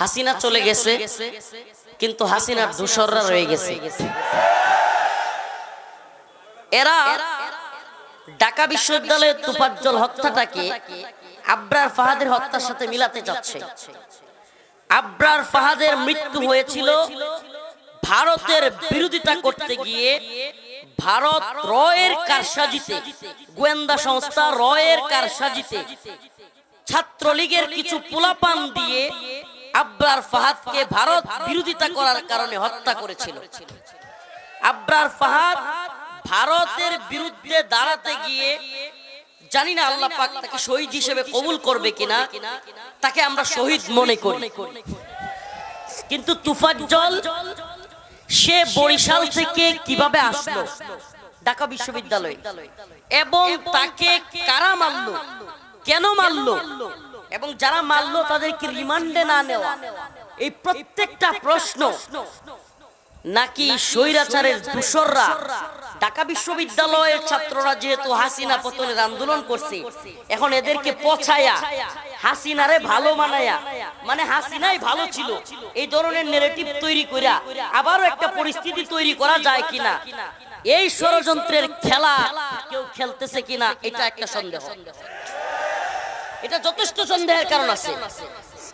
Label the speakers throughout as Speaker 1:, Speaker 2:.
Speaker 1: হাসিনা চলে গেছে, কিন্তু হাসিনার দূষররা রয়ে গেছে। এরা ঢাকা বিশ্ববিদ্যালয়ের তুফাজ্জল হত্যাটাকে আব্রার ফাহাদের হত্যার সাথে মিলাতে যাচ্ছে। আব্রার ফাহাদের মৃত্যু হয়েছিল ভারতের বিরোধিতা করতে গিয়ে ভারত রয়ের কারসাজিতে, গোয়েন্দা সংস্থা রয়ের কারসাজিতে। ছাত্রলীগের কিছু পোলাপান দিয়ে আব্রার ফাহাদকে ভারত বিরোধিতা করার কারণে হত্যা করেছিল। আব্রার ফাহাদ ভারতের বিরুদ্ধে দাঁড়াতে গিয়ে জানি না আল্লাহ পাক তাকে শহীদ হিসেবে কবুল করবে কিনা, তাকে আমরা শহীদ মনে করি। কিন্তু তুফাজ্জল সে বরিশাল থেকে কীভাবে আসলো? ঢাকা বিশ্ববিদ্যালয়ে। এবং তাকে কারা মারলো? কেন মারলো? এবং যারা মারলো তাদেরকে রিমান্ডে না নেওয়া? এই প্রত্যেকটা প্রশ্ন নাকি স্বৈরাচারের দূষররা ঢাকা বিশ্ববিদ্যালয়ের ছাত্ররা যেহেতু হাসিনা পতনের আন্দোলন করছে এখন এদেরকে পছায়া হাসিনারে ভালো মানায়া মানে হাসিনাই ভালো ছিল এই ধরনের নেগেটিভ তৈরি করা আবারও একটা পরিস্থিতি তৈরি করা যায় কিনা? এই ষড়যন্ত্রের খেলা কেউ খেলতেছে কিনা এটা একটা সন্দেহ। এটা যথেষ্ট সন্দেহের কারণ আছে।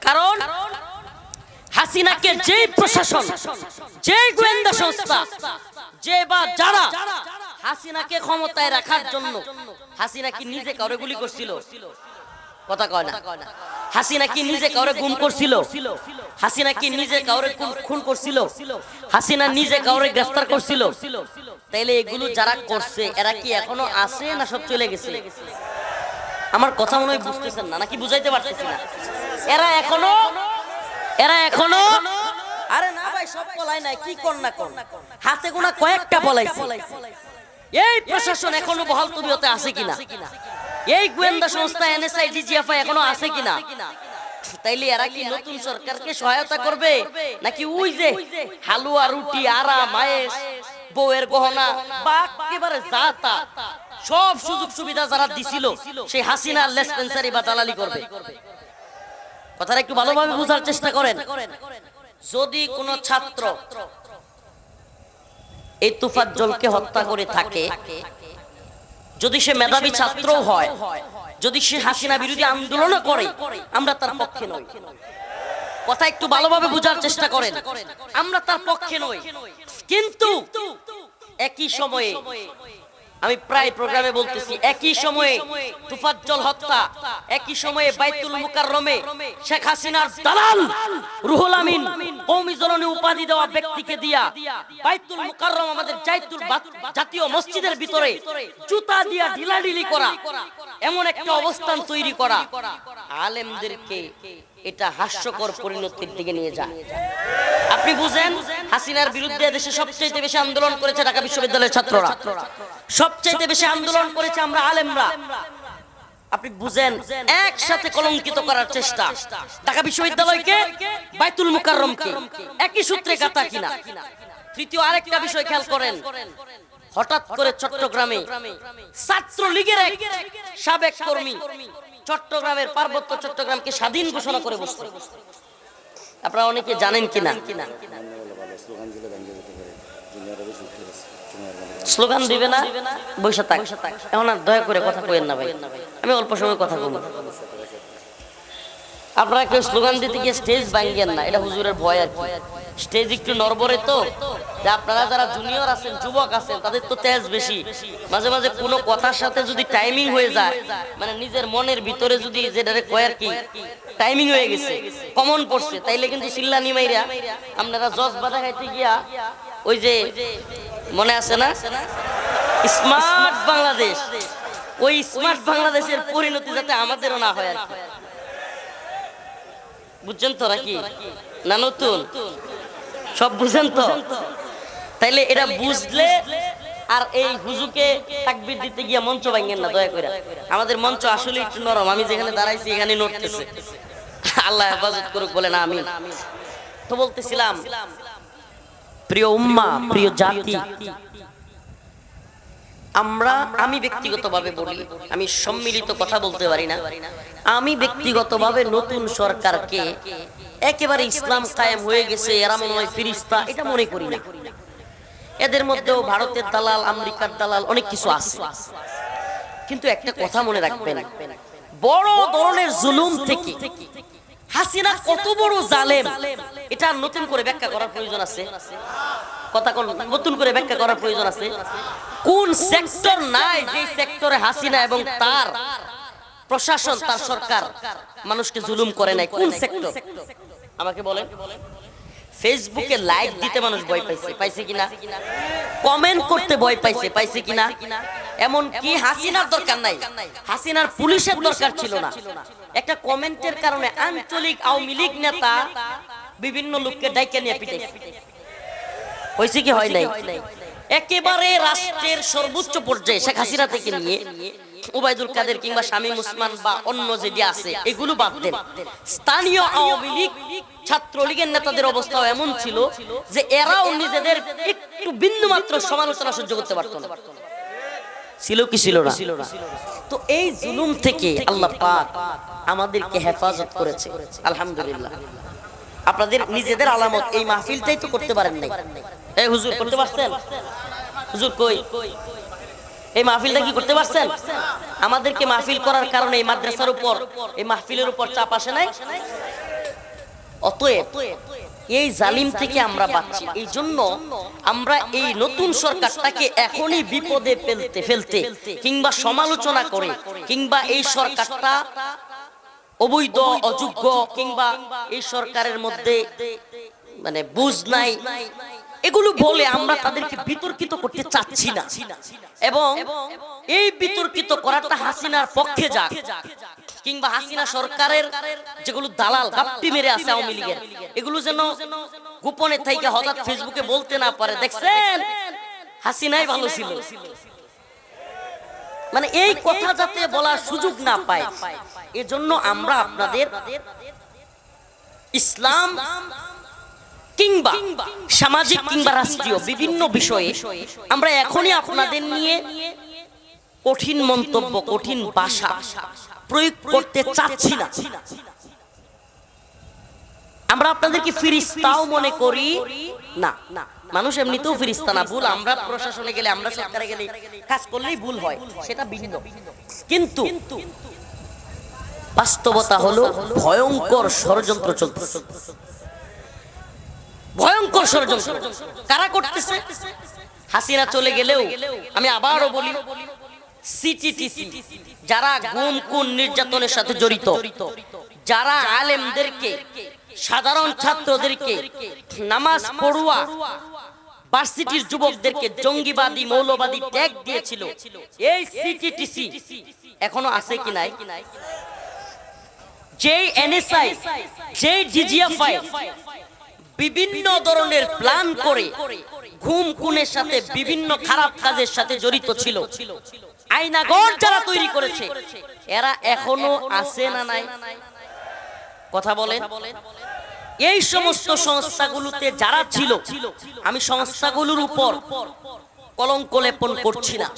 Speaker 1: কারণ হাসিনাকে যে প্রশাসন যে গোয়েন্দা সংস্থা যে বা যারা হাসিনাকে ক্ষমতায় রাখার জন্য হাসিনা কি নিজে কাউরে গুলি করছিল? কথা কয় না। হাসিনা কি নিজে কাউরে গুম করছিল? হাসিনা কি নিজে কাউরে খুন- খুন করছিল? হাসিনা নিজে কাউরে গ্রেফতার করছিল? তাইলে এগুলো যারা করছে এরা কি এখনও আছে না সব চলে গেছে? আমার কথা মনে হয় বুঝতেছেন না নাকি বুঝাইতে পারতেছি না? এরা এখনও এরা এখনও? আরে না ভাই সব পলাই নাই কি কর না কর। হাতে গোনা কয়েকটা পলাইছে এই প্রশাসন এখনও বহাল তবিয়তে আছে কিনা? এই গোয়েন্দা সংস্থা এনএসআই ডিজিএফআই এখনও আছে কিনা? তাইলে এরা কি নতুন সরকারকে সহায়তা করবে? নাকি ওই যে হালুয়া রুটি আরা মায়েস বউয়ের গহনা বা একেবারে যা তা সব সুযোগ সুবিধা যারা দিছিল সেই হাসিনা লেসপেন্সারি বা দালালি করবে। কথাটা একটু ভালোভাবে বোঝার চেষ্টা করেন। যদি কোন ছাত্র এই তুফাজ্জলকে হত্যা করে থাকে, যদি সে মেধাবী ছাত্র হয়, যদি সে হাসিনা বিরোধী আন্দোলনও করে, আমরা তার পক্ষে নই। কথা একটু ভালোভাবে বোঝার চেষ্টা করেন, আমরা তার পক্ষে নই। কিন্তু একই সময়ে আমি প্রায় প্রোগ্রামে বলতেছি একই সময়ে তুফাজ্জল হত্যা একই সময়ে বাইতুল মুকাররমে শেখ হাসিনার দালাল রুহুল আমিন কওমি জননী উপাধি দেওয়া ব্যক্তিকে দিয়া বাইতুল মুকাররম আমাদের জাইতুল জাতীয় মসজিদের ভিতরে জুতা দিয়া ঢিলাঢিলি করা এমন একটা অবস্থান তৈরি করা। আলেমদেরকে এটা হাস্যকর পরিণতির দিকে নিয়ে যায়। আপনি বুঝেন হাসিনার বিরুদ্ধে দেশে সবচেয়ে বেশি আন্দোলন করেছে ঢাকা বিশ্ববিদ্যালয়ের ছাত্ররা। সবচেয়ে বেশি আন্দোলন করেছে আমরা আলেমরা। আপনি বুঝেন একসাথে কলঙ্কিত করার চেষ্টা। ঢাকা বিশ্ববিদ্যালয়কে বাইতুল মুকাররমকে। একই সূত্রে গাতা কিনা। তৃতীয় আরেকটা বিষয় খেয়াল করেন। হঠাৎ করে চট্টগ্রামে ছাত্র লীগের এক সাবেক কর্মী চট্টগ্রামের পার্বত্য চট্টগ্রামকে স্বাধীন ঘোষণা করে বসছে আপনারা অনেকে জানেন কিনা? স্লোগান দিবে না? বৈশা থাক। এখন আর দয়া করে কথা কইেন না ভাই। আমি অল্প সময় কথা বলব। আপনারা কেউ স্লোগান দিতে গিয়ে স্টেজ ভাঙ্গেন না। এটা হুজুরের ভয় আর কি। স্টেজ একটু নরবরে তো। আপনারা যারা জুনিয়র আছেন, যুবক আছেন, তাদের তো তেজ বেশি। মাঝে মাঝে কোনো কথার সাথে যদি টাইমিং হয়ে যায় মানে নিজের মনের ভিতরে যদি যেটা কয় আর কি টাইমিং হয়ে গেছে কমন পড়ছে, তাইলে কিন্তু চিল্লানি মাইরা আপনারা জজ বাধা খাইতে গিয়া ওই যে মনে আছে না? স্মার্ট বাংলাদেশ। ওই স্মার্ট বাংলাদেশের পরিণতি যাতে আমাদেরও না হয় আর কি। বুঝছেন তো নাকি? না নতুন? সব বুঝেন তো? তাইলে এটা বুঝলে আর এই হুজুকে তাকবির দিতে গিয়ে মঞ্চ ভাঙেন না দয়া করে। আমাদের মঞ্চ আসলে একটু নরম। আমি যেখানে দাঁড়াইছি এখানে নড়তেছে। আল্লাহ হেফাজত করুক বলে না আমি তো বলতেছিলাম প্রিয় উম্মা প্রিয় জাতি আমরা আমি ব্যক্তিগতভাবে বলি, আমি সম্মিলিত কথা বলতে পারি না। আমি ব্যক্তিগতভাবে নতুন সরকারকে একেবারে ইসলাম কায়েম হয়ে গেছে, এরা ফিরিস্তা, এটা মনে করি না। এদের মধ্যেও ভারতের দালাল, আমেরিকার দালাল অনেক কিছু আছে। কিন্তু একটা কথা মনে রাখবেন, বড় ধরনের জুলুম থেকে হাসিনা কত বড় জালেম, এটা নতুন করে ব্যাখ্যা করার প্রয়োজন আছে। কথা নতুন করে ব্যাখ্যা করার প্রয়োজন আছে। কোন সেক্টর নাই যে সেক্টরে হাসিনা এবং তার প্রশাসন, তার সরকার মানুষকে জুলুম করে নাই? কোন সেক্টর আমাকে বলেন। ফেসবুকে লাইক দিতে মানুষ ভয় পাইছে। পাইছে কিনা কমেন্ট করতে ভয় পাইছে। পাইছে কিনা এমন কি হাসিনার দরকার নাই? হাসিনার পুলিশের দরকার ছিল না। একটা কমেন্টের কারণে আঞ্চলিক আওয়ামী লীগ নেতা বিভিন্ন লোককে ডাইকে নিয়ে পিটাইছে। হয়েছে কি হয় নাই? একেবারে রাষ্ট্রের সর্বোচ্চ পর্যায়ে শেখ হাসিনা থেকে নিয়ে উবাইদুল কাদের কিংবা শামীম উসমান বা অন্য যেটি আছে এগুলো বাদ দেন। স্থানীয় আওয়ামী লীগ ছাত্রলীগের নেতাদের অবস্থাও এমন ছিল যে এরাও নিজেদের একটু বিন্দু মাত্র সমালোচনা সহ্য করতে পারত না। ছিল কি ছিল না? তো এই জুলুম থেকে আল্লাহ পাক আমাদেরকে হেফাজত করেছে আলহামদুলিল্লাহ। আপনাদের নিজেদের আলামত এই মাহফিলটাই তো করতে পারেন নাই। এই হুজুর করতে পারছেন? হুজুর কই? এই মাহফিলটা কি করতে পারছেন? আমাদেরকে মাহফিল করার কারণে এই মাদ্রাসার উপর, এই মাহফিলের উপর চাপ আসে নাই? অতএব এই জালিম থেকে আমরা বাঁচছি এই জন্য আমরা এই নতুন সরকারটাকে এখনই বিপদে ফেলতে ফেলতে কিংবা সমালোচনা করে, কিংবা এই সরকারটা অবৈধ, অযোগ্য, কিংবা এই সরকারের মধ্যে মানে বুঝ নাই এগুলো বলে আমরা তাদেরকে বিতর্কিত করতে চাচ্ছি না। এবং এই বিতর্কিত করাটা হাসিনার পক্ষে যাক। কিংবা হাসিনা সরকারের যেগুলো দালাল গাপ্পি মেরে আছে আওয়ামী লীগের। এগুলো যেন গোপনে থেকে হঠাৎ ফেসবুকে বলতে না পারে। দেখছেন? হাসিনাই ভালো ছিল। মানে এই কথা যাতে বলার সুযোগ না পায়। এজন্য আমরা আপনাদের ইসলাম কিংবা সামাজিক কিংবা রাষ্ট্রীয় বিভিন্ন বিষয়ে আমরা এখনই আপনাদের নিয়ে কঠিন মন্তব্য কঠিন ভাষা প্রয়োগ করতে চাচ্ছি না। আমরা আপনাদেরকে ফিরিস্তাও মনে করি। না। মানুষ এমনিতেও ফিরিস্তা না ভুল। আমরা প্রশাসনে গেলে আমরা সরকারে গেলে কাজ করলেই ভুল হয়। সেটা ভিন্ন। কিন্তু বাস্তবতা হলো ভয়ঙ্কর ষড়যন্ত্র চলতেছে। ভয়ঙ্কর ষড়যন্ত্র কারা করতেছে? হাসিনা চলে গেলেও আমি আবারও বলি সিটিটিসি যারা গুম কোন নির্যাতনের সাথে জড়িত, যারা আলেমদেরকে, সাধারণ ছাত্রদেরকে, নামাজ পড়ুয়া ভার্সিটির যুবকদেরকে জঙ্গিবাদী, মৌলবাদী ট্যাগ দিয়েছিল, এই সিটিটিসি এখনও আছে কি নাই? যে এনএসআই যে ডিজিএফআই বিভিন্ন ধরনের প্ল্যান করে ঘুম খুনের সাথে বিভিন্ন খারাপ কাজের সাথে জড়িত ছিল। আইনাগর যারা তৈরি করেছে, এরা এখনও আছে না নাই? কথা বলেন। এই সমস্ত সংস্থাগুলোতে যারা ছিল, আমি সংস্থাগুলোর উপর কলঙ্ক লেপন করছি না।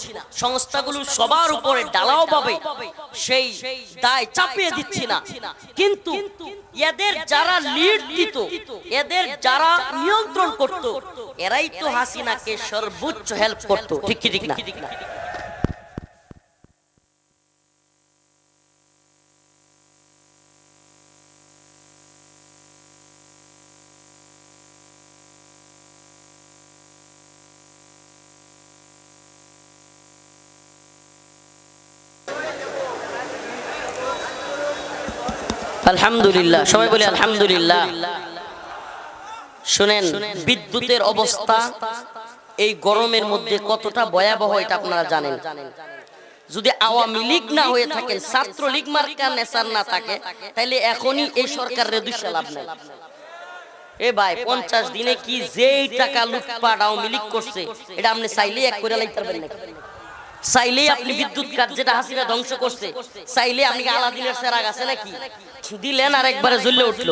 Speaker 1: সংস্থাগুলো সবার উপরে ডালাও পাবে, সেই দায় চাপিয়ে দিচ্ছি না। কিন্তু এদের যারা লিড দিত এদের যারা নিয়ন্ত্রণ করত এরাই তো হাসিনাকে সর্বোচ্চ হেল্প করত। ঠিক ঠিক না? আলহামদুলিল্লাহ। সবাই বলি আলহামদুলিল্লাহ। শুনেন বিদ্যুতের অবস্থা এই গরমের মধ্যে কতটা ভয়াবহ এটা আপনারা জানেন। যদি আওয়ামী লীগ না হয়ে থাকেন ছাত্র লীগ মার্কার নেশার না থাকে তাহলে এখনই এই সরকারের দুইশো লাভ নেই। এ ভাই পঞ্চাশ দিনে কি যেই টাকা লুটপাট আওয়ামী লীগ করছে এটা আপনি চাইলে এক করে লাইতে পারবেন নাকি? চাইলে আপনি বিদ্যুৎ কাট যেটা হাসিনা ধ্বংস করছে চাইলে আপনি আলাদিনের সেরা আছে নাকি? দিলেন আর একবারে জ্বললে উঠল।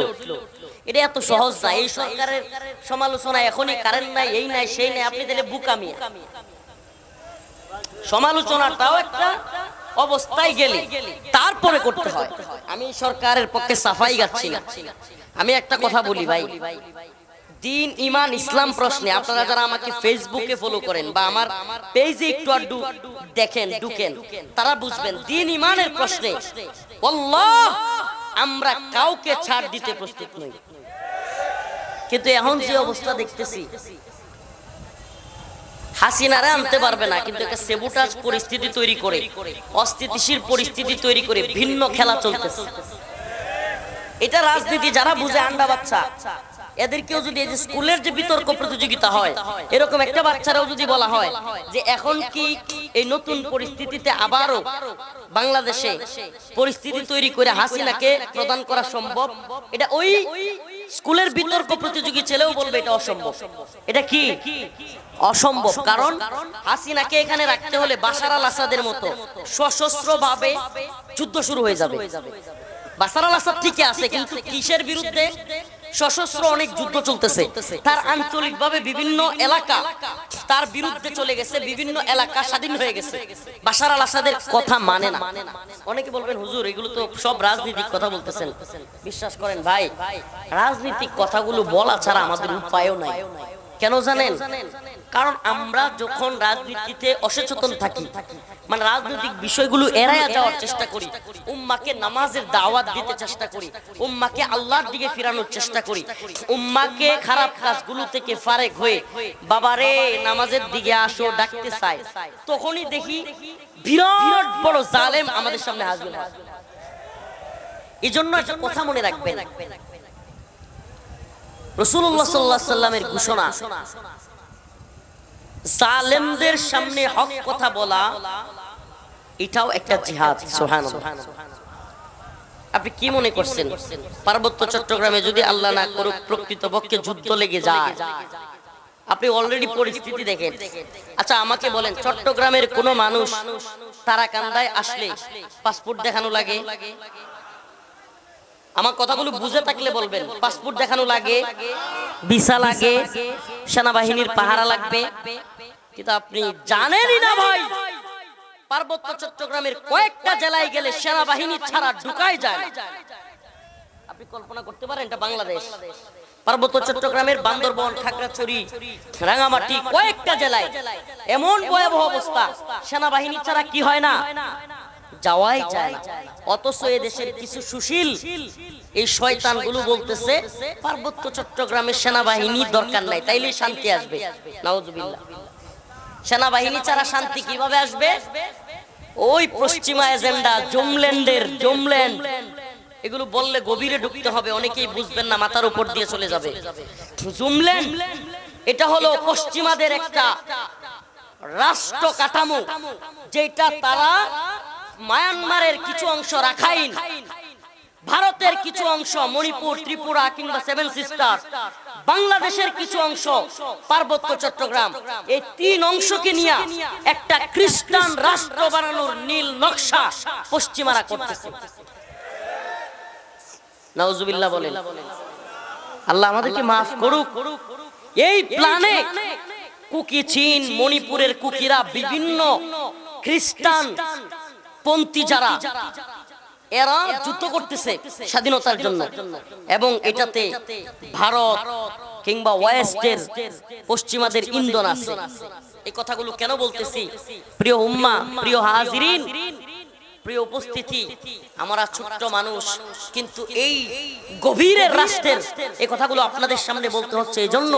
Speaker 1: এটা এত সহজ না এই সরকারের সমালোচনা এখনই কারেন্ট নাই এই নাই সেই নাই আপনি তাহলে বুকামি সমালোচনাটাও একটা অবস্থায় গেলে তারপরে করতে হয়। আমি সরকারের পক্ষে সাফাই গাচ্ছি না। আমি একটা কথা বলি ভাই। দিন ইমান ইসলাম প্রশ্নে। আপনারা যারা আমাকে ফেসবুকে ফলো করেন বা আমার পেজে একটু আড্ডু দেখেন, ঢুকেন, তারা বুঝবেন, দিন ইমানের প্রশ্নে। আমরা কাউকে ছাড় দিতে প্রস্তুত নই। কিন্তু এখন যে অবস্থা দেখতেছি, হাসিনারে আনতে পারবে না, কিন্তু একটা সেবুটাজ পরিস্থিতি তৈরি করে, অস্থিতিশীল পরিস্থিতি তৈরি করে ভিন্ন খেলা চলতেছে। এটা রাজনীতি যারা বুঝে, আন্ডা বাচ্চা। এদেরকেও যদি এই যে স্কুলের যে বিতর্ক প্রতিযোগিতা হয় এরকম একটা বাচ্চারাও যদি বলা হয় যে এখন কি এই নতুন পরিস্থিতিতে আবারও বাংলাদেশে পরিস্থিতি তৈরি করে হাসিনাকে প্রদান করা সম্ভব। এটা ওই স্কুলের বিতর্ক প্রতিযোগী ছেলেও বলবে এটা অসম্ভব। এটা কি? অসম্ভব। কারণ হাসিনাকে এখানে রাখতে হলে বাশার আল আসাদের মতো সশস্ত্র ভাবে যুদ্ধ শুরু হয়ে যাবে। বাসার আল আসাদ ঠিকই আছে কিন্তু কিসের বিরুদ্ধে? সশস্ত্র অনেক যুদ্ধ চলতেছে। তার আঞ্চলিকভাবে বিভিন্ন এলাকা তার বিরুদ্ধে চলে গেছে, বিভিন্ন এলাকা স্বাধীন হয়ে গেছে। বাসার আল আসাদের কথা মানে না। অনেকে বলবেন, হুজুর, এগুলো তো সব রাজনীতিক কথা বলতেছেন। বিশ্বাস করেন, ভাই রাজনীতিক কথাগুলো বলা ছাড়া আমাদের উপায়ও নাই। কেন জানেন? কারণ আমরা যখন রাজনীতিতে অসচেতন থাকি মানে রাজনৈতিক বিষয়গুলো এড়াইয়া যাওয়ার চেষ্টা করি, উম্মাকে নামাজের দাওয়াত দিতে চেষ্টা করি, উম্মাকে আল্লাহর দিকে ফিরানোর চেষ্টা করি, উম্মাকে খারাপ কাজগুলো থেকে ফারেক হয়ে, বাবারে, নামাজের দিকে আসো, ডাকতে চাই তখনই দেখি বিরাট বড় জালেম আমাদের সামনে হাজির হয়। এই জন্য একটা কথা মনে রাখবেন ঘোষণা। জালেমদের সামনে হক কথা বলা, এটাও একটা জিহাদ সোহান আপনি কি মনে করছেন? পার্বত্য চট্টগ্রামে যদি আল্লাহ না করুক, প্রকৃতপক্ষে যুদ্ধ লেগে যায়। আপনি অলরেডি পরিস্থিতি দেখেন। আচ্ছা আমাকে বলেন, চট্টগ্রামের কোন মানুষ তারা কান্দায় আসলে পাসপোর্ট দেখানো লাগে? আমার কথাগুলো বুঝে থাকলে বলবেন। পাসপোর্ট দেখানো লাগে, ভিসা লাগে, সেনাবাহিনীর পাহারা লাগবে। কিন্তু আপনি জানেনই না ভাই, পার্বত্য চট্টগ্রামের কয়েকটা জেলায় গেলে সেনাবাহিনী ছাড়া ঢুকাই যায় আপনি কল্পনা করতে পারেন এটা বাংলাদেশ? পার্বত্য চট্টগ্রামের বান্দরবন, খাগড়াছড়ি রাঙামাটি কয়েকটা জেলায় এমন ভয়াবহ অবস্থা, সেনাবাহিনী ছাড়া কি হয় না? যাওয়াই যায় না। অথচ এ দেশের কিছু সুশীল এই শয়তানগুলো বলতেছে পার্বত্য চট্টগ্রামের সেনাবাহিনী দরকার নাই তাইলে শান্তি আসবে। নাউজুবিল্লাহ। সেনাবাহিনী ছাড়া শান্তি কীভাবে আসবে? ওই পশ্চিমা এজেন্ডা জুমল্যান্ডের জুমল্যান্ড এগুলো বললে গভীরে ঢুকতে হবে অনেকেই বুঝবেন না মাথার উপর দিয়ে চলে যাবে। জুমল্যান্ড এটা হলো পশ্চিমাদের একটা রাষ্ট্র কাঠামো যেটা তারা মায়ানমারের কিছু অংশ রাখাইন ভারতের কিছু অংশ মণিপুর ত্রিপুরা কিংবা সেভেন সিস্টার বাংলাদেশের কিছু অংশ পার্বত্য চট্টগ্রাম। এই তিন অংশকে নিয়ে একটা খ্রিস্টান রাষ্ট্র বানানোর নীল নকশা পশ্চিমারা করতেছে। নাউজুবিল্লাহ বলেন আল্লাহ আমাদেরকে মাফ করুক। এই প্ল্যানে কুকি চীন মণিপুরের কুকিরা বিভিন্ন খ্রিস্টান পন্থী যারা, এরা যুদ্ধ করতেছে স্বাধীনতার জন্য। এবং এটাতে ভারত কিংবা ওয়েস্টের পশ্চিমাদের ইন্ধন আছে। এই কথাগুলো কেন বলতেছি? প্রিয় উম্মা, প্রিয় হাজিরিন, প্রিয় উপস্থিতি, আমরা ছোট্ট মানুষ, কিন্তু এই গভীরের রাষ্ট্রের এই কথাগুলো আপনাদের সামনে বলতে হচ্ছে এই জন্য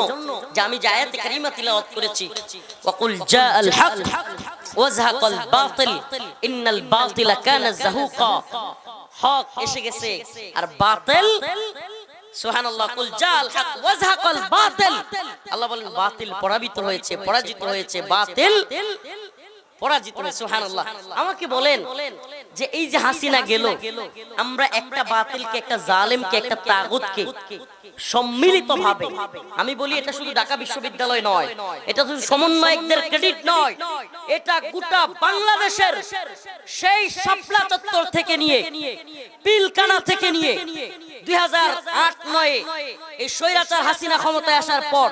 Speaker 1: যে আমি যে আয়াতে কারিমা তিলাওয়াত করেছি ওয়াকুল জাআল হক ওয়াজহাকাল বাতিল, ইন্নাল বাতিলা কানা যাহুকা। হক এসে গেছে, আর বাতিল, সুবহানাল্লাহ, কুল জাল হক, ওয়াজহাকাল বাতিল। আল্লাহ বলেন, বাতিল পরাজিত হয়েছে পরাজিত হয়েছে, বাতিল। পরাজিত হয়েছে সুবহানাল্লাহ। আমাকে বলেন যে এই যে হাসিনা গেল আমরা একটা বাতিলকে একটা জালেমকে একটা তাগুতকে সম্মিলিত ভাবে আমি বলি এটা শুধু ঢাকা বিশ্ববিদ্যালয় নয় এটা শুধু সমন্বয়কদের ক্রেডিট নয় এটা গোটা বাংলাদেশের সেই শাপলা চত্বর থেকে নিয়ে পিলকানা থেকে নিয়ে দুই হাজার আট নয়ে এই স্বৈরাচার হাসিনা ক্ষমতায় আসার পর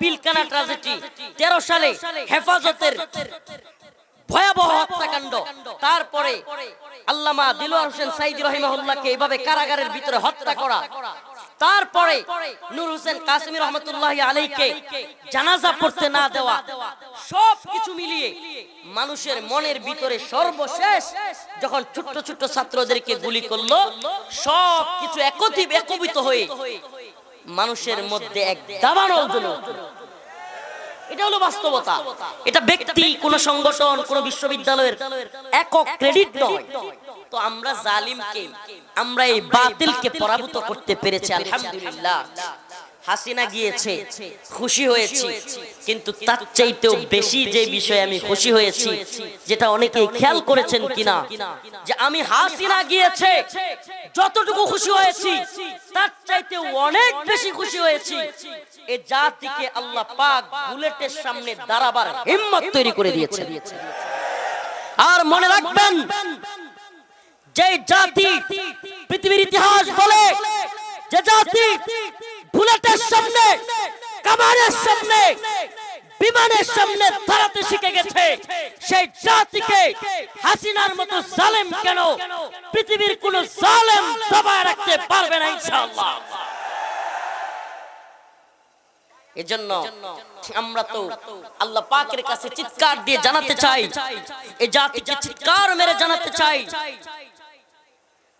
Speaker 1: পিলকানা ট্রাজেডি তেরো সালে হেফাজতের ভয়াবহ হত্যাকাণ্ড। তারপরে আল্লামা দিলওয়ার হোসেন সাইদি রহিমাহুল্লাহকে এইভাবে কারাগারের ভিতরে হত্যা করা। তারপরে নূর হোসেন কাসিমি রহমতুল্লাহ আলীকে জানাজা পড়তে না দেওয়া। সব কিছু মিলিয়ে মানুষের মনের ভিতরে সর্বশেষ যখন ছোট্ট ছোট্ট ছাত্রদেরকে গুলি করল সব কিছু একত্রিত একবিত হয়ে মানুষের মধ্যে এক দাবানল উঠল। এটা হলো বাস্তবতা। এটা ব্যক্তি কোন সংগঠন কোন বিশ্ববিদ্যালয়ের একক ক্রেডিট নয়। তো আমরা জালিমকে আমরা এই বাতিলকে পরাভূত করতে পেরেছি আলহামদুলিল্লাহ। হাসিনা গিয়েছে খুশি হয়েছি। কিন্তু তার চাইতেও বেশি যে বিষয়ে আমি খুশি হয়েছি যেটা অনেকেই খেয়াল করেছেন কিনা যে আমি হাসিনা গিয়েছে যতটুকু খুশি হয়েছি তার চাইতেও অনেক বেশি খুশি হয়েছি। এ জাতিকে আল্লাহ পাক বুলেটের সামনে দাঁড়াবার হিম্মত তৈরি করে দিয়েছে। আর মনে রাখবেন যে জাতি পৃথিবীর ইতিহাস বলে যে জাতি বুলেটের সামনে কামানের সামনে, বিমানের সামনে দাঁড়াতে শিখে গেছে। সেই জাতিকে হাসিনার মতো জালেম কেন পৃথিবীর কোন জালেম দবায় রাখতে পারবে না ইনশাআল্লাহ। এজন্য আমরা তো আল্লাহ পাকের কাছে চিৎকার দিয়ে জানাতে চাই। এই জাতিকে চিৎকার মেরে জানাতে চাই।